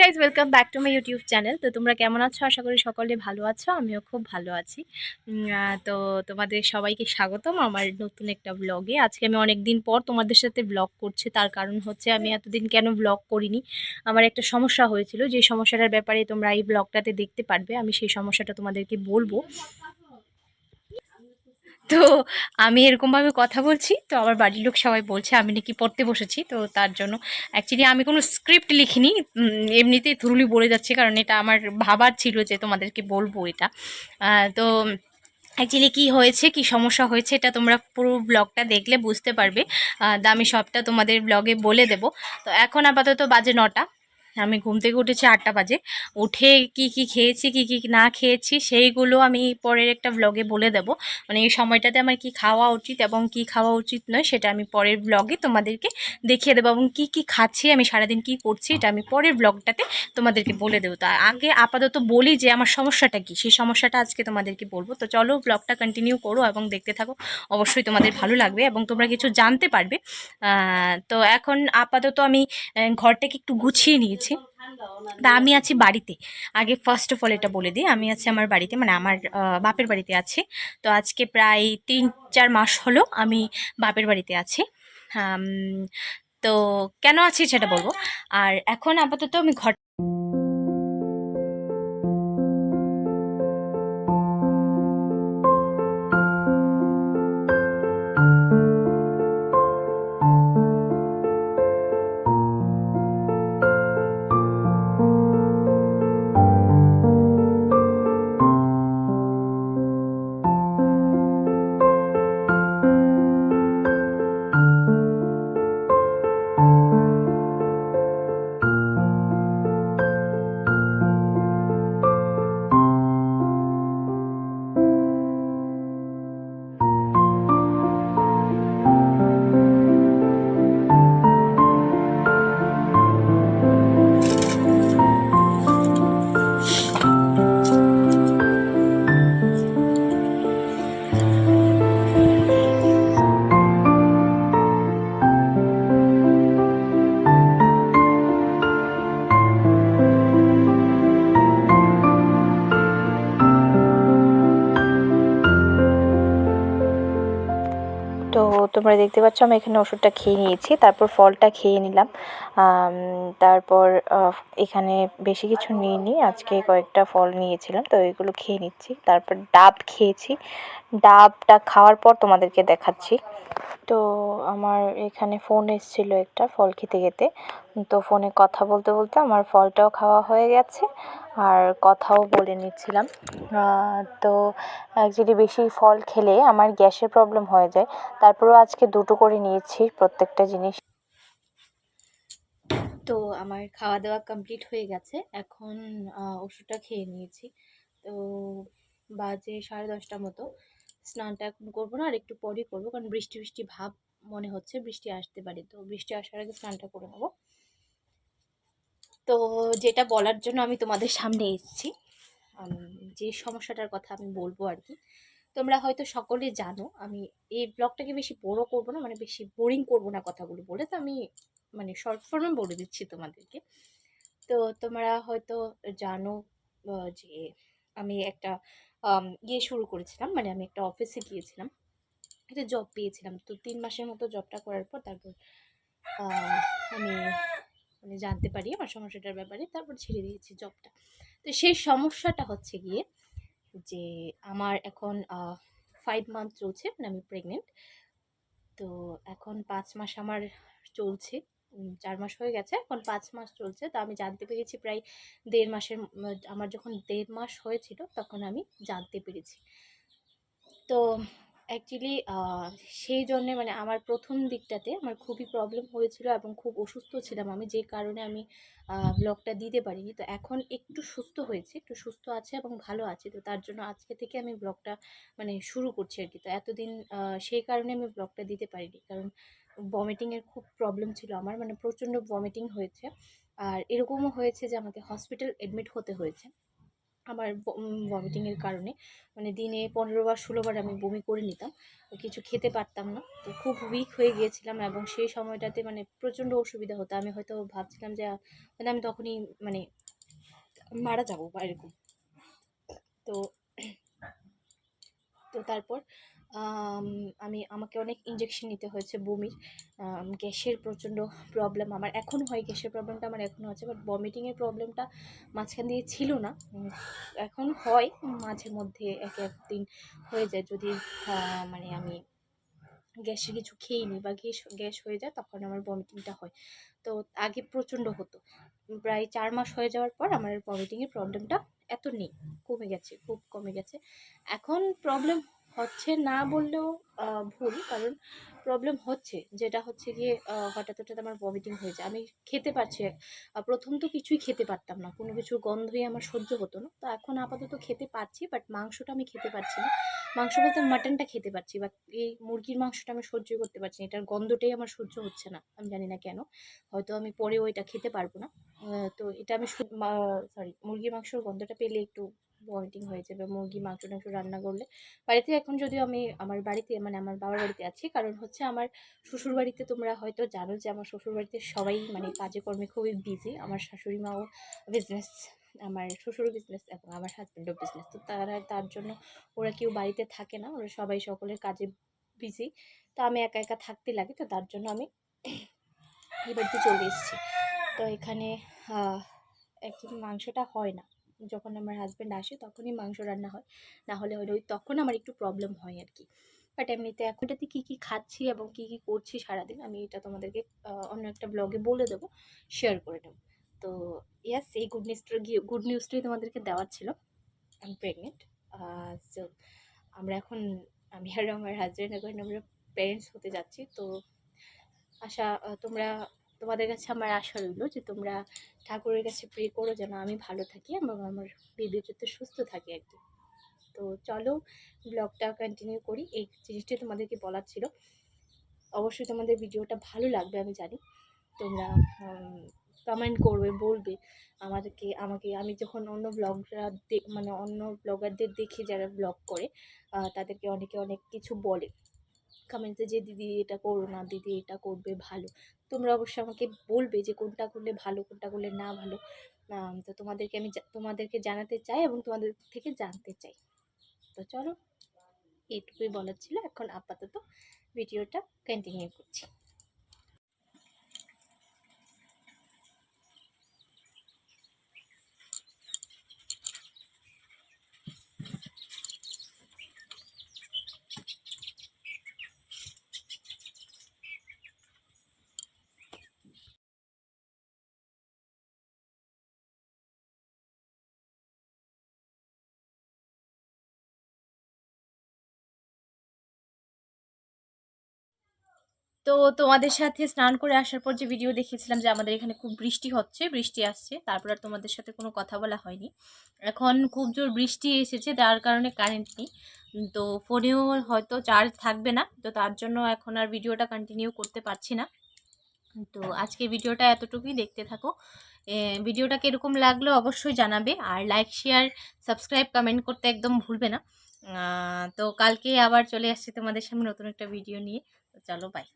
Guys welcome back to my YouTube channel তো তোমরা কেমন আছো? আশা করি সকলে ভালো আছো, আমিও খুব ভালো আছি। তো তোমাদের সবাইকে স্বাগতম আমার নতুন একটা ব্লগে আজকে আমি অনেক দিন পর তোমাদের সাথে ব্লগ করছি, তার কারণ হচ্ছে আমি এতদিন কেন ব্লগ করিনি? আমার একটা সমস্যা হয়েছিল, যে সমস্যাটার ব্যাপারে তোমরা এই ব্লগটাতে দেখতে পারবে, আমি সেই সমস্যাটা তোমাদেরকে বলব। তো আমি এরকমভাবে কথা বলছি, তো আমার বাড়ির লোক সবাই বলছে, আমি নাকি পড়তে বসেছি, তো তার জন্য অ্যাকচুয়ালি আমি কোনো স্ক্রিপ্ট লিখিনি এমনিতেই থ্রুলি বলে যাচ্ছি, কারণ এটা আমার ভাবার ছিল যে তোমাদেরকে বলব এটা। তো অ্যাকচুয়ালি কি হয়েছে, কি সমস্যা হয়েছে, এটা তোমরা পুরো ব্লগটা দেখলে বুঝতে পারবে। আমি সবটা তোমাদের ব্লগে বলে দেব। তো এখন আপাতত বাজে নটা। আমি ঘুম থেকে উঠেছি আটটা বাজে। উঠে কি কি খেয়েছি, কি কি না খেয়েছি, সেইগুলো আমি পরের একটা ব্লগে বলে দেব। মানে এই সময়টাতে আমার কি খাওয়া উচিত এবং কি খাওয়া উচিত নয়, সেটা আমি পরের ব্লগে তোমাদেরকে দেখিয়ে দেবো এবং কি কি খাচ্ছি, আমি সারাদিন কি করছি, এটা আমি পরের ব্লগটাতে তোমাদেরকে বলে দেবো। তা আগে আপাতত বলি যে আমার সমস্যাটা কি, সেই সমস্যাটা আজকে তোমাদেরকে বলব। তো চলো ব্লগটা কন্টিনিউ করো এবং দেখতে থাকো। অবশ্যই তোমাদের ভালো লাগবে এবং তোমরা কিছু জানতে পারবে। তো এখন আপাতত আমি ঘরটাকে একটু গুছিয়ে নিয়েছি। তা আমি আছি বাড়িতে। আগে ফার্স্ট অফ অল এটা বলে দিই, আমি আছি আমার বাড়িতে মানে আমার বাপের বাড়িতে আছি। তো আজকে প্রায় তিন, চার মাস হলো আমি বাপের বাড়িতে আছি। তো কেন আছি সেটা বলব। আর এখন আপাতত আমি ঘর তো তোমরা দেখতে পাচ্ছ আমি এখানে ওষুধটা খেয়ে নিয়েছি, তারপর ফলটা খেয়ে নিলাম। তারপর এখানে বেশি কিছু নিইনি, আজকে কয়েকটা ফল নিয়েছিলাম, তো এগুলো খেয়ে নিচ্ছি। তারপর ডাব খেয়েছি। ডাবটা খাওয়ার পর তোমাদেরকে দেখাচ্ছি। তো আমার এখানে ফোন এসেছিল একটা ফল খেতে খেতে। তো ফোনে কথা বলতে বলতে আমার ফলটাও খাওয়া হয়ে গেছে আর কথাও বলে নিচ্ছিলাম। তো অ্যাকচুয়ালি বেশি ফল খেলে আমার গ্যাসের প্রবলেম হয়ে যায়, তারপরেও আজকে দুটো করে নিয়েছি প্রত্যেকটা জিনিস। তো আমার খাওয়া দাওয়া কমপ্লিট হয়ে গেছে, এখন ওষুধটা খেয়ে নিয়েছি। তো বাজে সাড়ে দশটা মতো, স্নানটা এখন করব না, আর একটু পরই করব, কারণ বৃষ্টি বৃষ্টি ভাব মনে হচ্ছে, বৃষ্টি আসতে পারে, তো বৃষ্টি আসার আগে স্নানটা করে নেব। তো যেটা বলার জন্য আমি তোমাদের সামনে এসেছি। যে সমস্যাটার কথা আমি বলব আর কি। তোমরা হয়তো সকলে জানো, আমি এই ব্লগটাকে বেশি বড় করব না মানে বেশি বোরিং করব না কথাগুলো বলে, তো আমি মানে শর্ট ফর্মে বলে দিচ্ছি তোমাদেরকে। তো তোমরা হয়তো জানো যে আমি একটা ইয়ে শুরু করেছিলাম মানে আমি একটা অফিসে গিয়েছিলাম। একটা জব পেয়েছিলাম। তো তিন মাসের মতো জবটা করার পর তারপর আমি মানে জানতে পারি আমার সমস্যাটার ব্যাপারে, তারপর ছেড়ে দিয়েছি জবটা তো সেই সমস্যাটা হচ্ছে গিয়ে যে আমার এখন ফাইভ মান্থ চলছে মানে আমি প্রেগনেন্ট তো এখন পাঁচ মাস আমার চলছে চার মাস হয়ে গেছে, এখন পাঁচ মাস চলছে। তো আমি জানতে পেরেছি প্রায় দেড় মাসের, আমার যখন দেড় মাস হয়েছিল, তখন আমি জানতে পেরেছি। তো অ্যাকচুয়ালি সেই জন্যে মানে আমার প্রথম দিকটাতে আমার খুবই প্রবলেম হয়েছিল এবং খুব অসুস্থ ছিলাম আমি, যে কারণে আমি ব্লগটা দিতে পারিনি। তো এখন একটু সুস্থ হয়েছে, একটু সুস্থ আছে এবং ভালো আছে। তো তার জন্য আজকে থেকে আমি ব্লগটা মানে শুরু করছি আর কি তো এতদিন সেই কারণে আমি ব্লগটা দিতে পারিনি। কারণ ভমিটিংয়ের খুব প্রবলেম ছিল আমার মানে প্রচণ্ড ভমিটিং হয়েছে। আর এরকমও হয়েছে যে আমাকে হসপিটাল অ্যাডমিট হতে হয়েছে। আমার ভমিটিংয়ের কারণে। মানে দিনে পনেরো বার, ষোলো বার আমি বমি করে নিতাম। কিছু খেতে পারতাম না। তো খুব উইক হয়ে গিয়েছিলাম এবং সেই সময়টাতে মানে প্রচণ্ড অসুবিধা হতো। আমি হয়তো ভাবছিলাম যে মানে আমি তখনই মানে মারা যাব বা এরকম। তো তো তারপর আম, আমি আমাকে অনেক ইঞ্জেকশন নিতে হয়েছে বমির। গ্যাসের প্রচণ্ড প্রবলেম আমার এখনও হয় গ্যাসের প্রবলেমটা আমার এখনও আছে বাট ভমিটিংয়ের প্রবলেমটা মাঝখান দিয়ে ছিল না। এখন হয় মাঝে মধ্যে এক একদিন হয়ে যায়। যদি মানে আমি গ্যাসে কিছু খেয়ে নিই বা গ্যাস গ্যাস হয়ে যায় তখন আমার ভমিটিংটা হয়। তো আগে প্রচণ্ড হতো। প্রায় চার মাস হয়ে যাওয়ার পর আমার ভমিটিংয়ের প্রবলেমটা এত নেই। কমে গেছে খুব কমে গেছে। এখন প্রবলেম হচ্ছে না বললেও ভুল, কারণ প্রবলেম হচ্ছে। যেটা হচ্ছে গিয়ে হঠাৎ হঠাৎ আমার ভমিটিং হয়ে যায়। আমি খেতে পারছি প্রথম তো কিছুই খেতে পারতাম না। কোনো কিছুর গন্ধই আমার সহ্য হতো না। তো এখন আপাতত খেতে পারছি বাট মাংসটা আমি খেতে পারছি না। মাংস বলতে মাটনটা খেতে পারছি বা এই মুরগির মাংসটা আমি সহ্য করতে পারছি না। এটার গন্ধটাই আমার সহ্য হচ্ছে না। আমি জানি না কেন। হয়তো আমি পরেও এটা খেতে পারব না। তো এটা আমি সরি মুরগির মাংসর গন্ধটা পেলে একটু ভমিটিং হয়ে যাবে, মুরগি, মাংস টাংস রান্না করলে। বাড়িতে এখন যদিও আমি আমার বাড়িতে মানে আমার বাবার বাড়িতে আছি, কারণ হচ্ছে আমার শ্বশুর বাড়িতে তোমরা হয়তো জানো যে আমার শ্বশুর বাড়িতে সবাই মানে কাজে কর্মে খুবই বিজি আমার শাশুড়ি মাও বিজনেস আমার শ্বশুরও বিজনেস এবং আমার হাজব্যান্ডও বিজনেস তো তারা, তার জন্য ওরা কেউ বাড়িতে থাকে না, ওরা সবাই সকলের কাজে বিজি তো আমি একা একা থাকতে লাগে, তো তার জন্য আমি এই বাড়িতে চলে এসেছি। তো এখানে অ্যাকচুয়ালি মাংসটা হয় না। যখন আমার হাজব্যান্ড আসে তখনই মাংস রান্না হয়। না হলে ওই তখন আমার একটু প্রবলেম হয় আর কি বাট এমনিতে এখনটাতে কী কী খাচ্ছি এবং কী কী করছি সারাদিন আমি এটা তোমাদেরকে অন্য একটা ব্লগে বলে দেবো শেয়ার করে নেব। তো ইয়াস এই গুড নিউজটা গিয়ে গুড নিউজটাই তোমাদেরকে দেওয়ার ছিল। আমি প্রেগনেন্ট সো আমরা এখন, আমি আর আমার হাজব্যান্ড এখন আমরা প্যারেন্টস হতে যাচ্ছি। তো আশা তোমরা তোমাদের কাছে আমার আশা রইল যে তোমরা ঠাকুরের কাছে প্রে করো যেন আমি ভালো থাকি এবং আমার বেবি যাতে সুস্থ থাকে আর কি। তো চলো ব্লগটা কন্টিনিউ করি। এই জিনিসটাই তোমাদেরকে বলার ছিল। অবশ্যই তোমাদের ভিডিওটা ভালো লাগবে আমি জানি। তোমরা কমেন্ট করবে, বলবে আমাদেরকে, আমাকে। আমি যখন অন্য ব্লগরা মানে অন্য ব্লগারদের দেখি যারা ব্লগ করে তাদেরকে অনেকে অনেক কিছু বলে। কমেন্টে যে, দিদি, এটা করো না, দিদি, এটা করবে ভালো। তোমরা অবশ্যই আমাকে বলবে যে, কোনটা করলে ভালো, কোনটা করলে না ভালো। তো তোমাদেরকে আমি তোমাদেরকে জানাতে চাই এবং তোমাদের থেকে জানতে চাই। তো চলো, এইটুকুই বলার ছিল। এখন আপাতত ভিডিওটা কন্টিনিউ করছি। তো তোমাদের সাথে স্নান করে আসার পর যে ভিডিও দেখিয়েছিলাম যে আমাদের এখানে খুব বৃষ্টি হচ্ছে, বৃষ্টি আসছে, তারপর আর তোমাদের সাথে কোনো কথা বলা হয়নি। এখন খুব জোর বৃষ্টি এসেছে তার কারণে কারেন্ট নেই। তো ফোনেও হয়তো চার্জ থাকবে না, তো তার জন্য এখন আর ভিডিওটা কন্টিনিউ করতে পারছি না। তো আজকে ভিডিওটা এতটুকুই, দেখতে থাকো। ভিডিওটা কীরকম লাগল অবশ্যই জানাবে, আর লাইক শেয়ার সাবস্ক্রাইব কমেন্ট করতে একদম ভুলবে না। তো কালকে আবার চলে আসছি তোমাদের সামনে নতুন একটা ভিডিও নিয়ে। তো চলো বাই